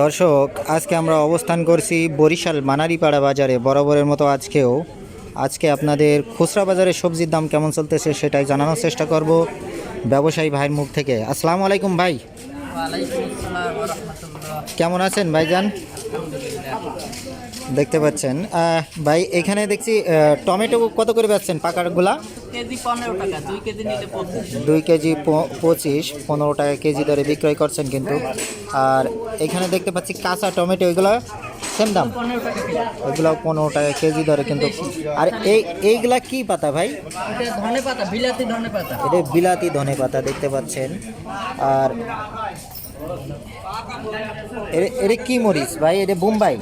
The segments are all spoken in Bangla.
দর্শক, আজকে আমরা অবস্থান করছি বরিশাল মানারিপাড়া বাজারে। বরাবরের মতো আজকেও, আজকে আপনাদের খুচরা বাজারে সবজির দাম কেমন চলতেছে সেটাই জানানোর চেষ্টা করব ব্যবসায়ী ভাইয়ের মুখ থেকে। আসসালামু আলাইকুম ভাই। কেমন আছেন ভাইজান? দেখতে পাচ্ছেন। ভাই এখানে দেখছি টমেটো কত করে পাচ্ছেন পাকারগুলা? কেজি দুই কেজি পঁচিশ পনেরো টাকা কেজি দরে বিক্রয় করছেন কিন্তু। আর এখানে দেখতে পাচ্ছি কাঁচা টমেটো এগুলো সেম দাম? পনেরো টাকা কেজি এগুলো পনেরো টাকা কেজি দরে কিন্তু। আর এই এইগুলা কি পাতা ভাই? এটা ধনে পাতা বিলাতি ধনে পাতা। এটা বিলাতি ধনে পাতা দেখতে পাচ্ছেন। আর এটা কি মরিচ ভাই? এটা বোম্বাই?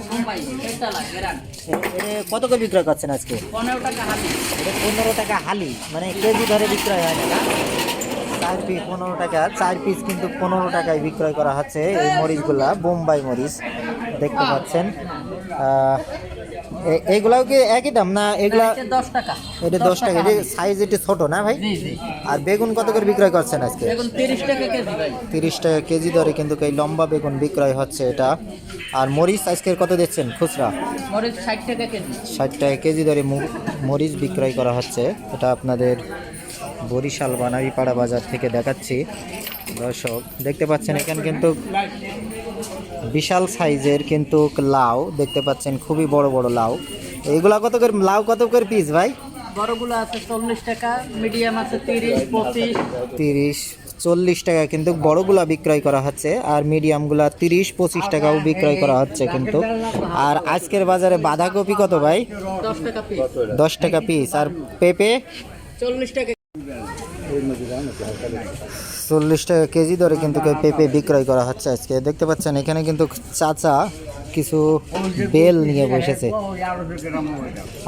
কত করে বিক্রয় করছেন আজকে? পনেরো টাকা হালি। মানে কেজি ধরে বিক্রয় হয় না? চার পিস পনেরো টাকা চার পিস কিন্তু পনেরো টাকায় বিক্রয় করা হচ্ছে এই মরিচগুলা বোম্বাই মরিচ। দেখতে পাচ্ছেন। এইগুলাও কি একই দাম না এগুলা এটা দশ টাকা। এটা দশ টাকা। এটা সাইজ একটু ছোট না ভাই? আর বেগুন কত করে বিক্রয় করছেন আজকে? তিরিশ টাকা কেজি ভাই। তিরিশ টাকা কেজি দরে কিন্তু এই লম্বা বেগুন বিক্রয় হচ্ছে এটা। আর মরিচ আজকে কত দিচ্ছেন? খুচরা? মরিচ ষাট টাকা কেজি। ষাট টাকা কেজি দরে মরিচ বিক্রয় করা হচ্ছে। এটা আপনাদের বরিশাল বানারিপাড়া বাজার থেকে দেখাচ্ছি। দর্শক দেখতে পাচ্ছেন এখানে কিন্তু বিশাল সাইজের কিন্তু লাউ দেখতে পাচ্ছেন খুবই বড় বড় লাউ। এগুলা কত করে লাউ কত করে পিস ভাই? বড়গুলো আছে চল্লিশ টাকা মিডিয়াম আছে তিরিশ পঁচিশ। তিরিশ চল্লিশ টাকা কিন্তু বড়গুলা বিক্রয় করা হচ্ছে আর মিডিয়ামগুলা তিরিশ পঁচিশ টাকাও বিক্রয় করা হচ্ছে কিন্তু। আর আজকের বাজারে বাঁধাকপি কত ভাই? দশ টাকা পিস দশ টাকা পিস আর পেঁপে? চল্লিশ টাকা চল্লিশ টাকা কেজি দরে কিন্তু পেঁপে বিক্রয় করা হচ্ছে আজকে। দেখতে পাচ্ছেন এখানে কিন্তু চাচা কিছু বেল নিয়ে বসেছে।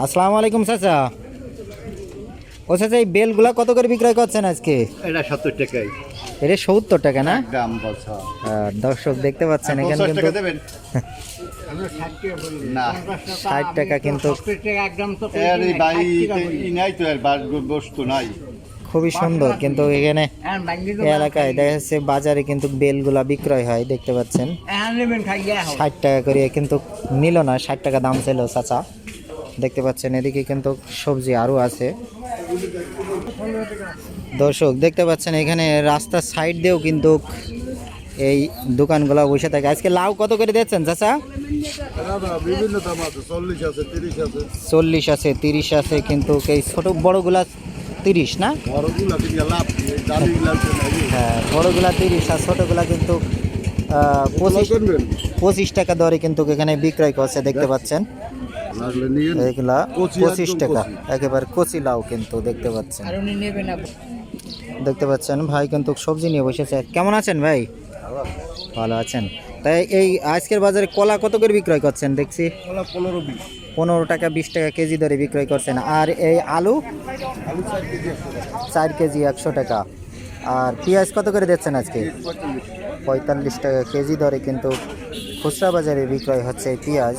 আসসালামু আলাইকুম চাচা। ও চাচা এই বেলগুলা কত করে বিক্রয় করছেন আজকে? এটা সত্তর টাকাই এটা সত্তর টাকা না? দর্শক দেখতে পাচ্ছেন এখানে কিন্তু না। ষাট টাকা কিন্তু নাই তো বস্তু নাই। খুবই সুন্দর, কিন্তু এখানে এলাকায় দেখা যাচ্ছে বাজারে কিন্তু বেলগুলা বিক্রয় হয়, দেখতে পাচ্ছেন। ষাট টাকা করে কিন্তু নিল না, ষাট টাকা দাম ছিল চাচা। দেখতে পাচ্ছেন, এদিকে কিন্তু সবজি আরও আছে। দর্শক, দেখতে পাচ্ছেন, এখানে রাস্তার সাইড দিয়েও কিন্তু এই দোকানগুলো বসে থাকে। আজকে লাউ কত করে দিচ্ছেন, চাচা? চল্লিশ আছে, তিরিশ আছে। কিন্তু এই ছোট বড়গুলা তিরিশ, না? হ্যাঁ বড়গুলা তিরিশ আর ছোটোগুলা কিন্তু পঁচিশ পঁচিশ টাকা দরে কিন্তু এখানে বিক্রয় করছে, দেখতে পাচ্ছেন? এগুলা পঁচিশ টাকা, একেবারে কচি লাউ কিন্তু দেখতে পাচ্ছেন। দেখতে পাচ্ছেন, ভাই কিন্তু সবজি নিয়ে বসেছে। কেমন আছেন ভাই? ভালো আছেন। তাই এই আজকের বাজারে কলা কত করে বিক্রয় করছেন? দেখছি। পনেরো বিশ। পনেরো টাকা বিশ টাকা কেজি দরে বিক্রয় করছেন। আর এই আলু? আলু চার কেজি একশো টাকা। আর পেঁয়াজ কত করে দিচ্ছেন আজকে? পঁয়তাল্লিশ। টাকা কেজি দরে কিন্তু খুচরা বাজারে বিক্রয় হচ্ছে পেঁয়াজ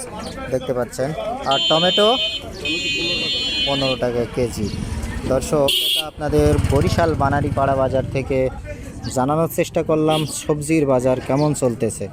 দেখতে পাচ্ছেন। আর টমেটো? পনেরো টাকা কেজি। দর্শক এটা আপনাদের বরিশাল বানারীপাড়া বাজার থেকে জানানোর চেষ্টা করলাম সবজির বাজার কেমন চলতেছে?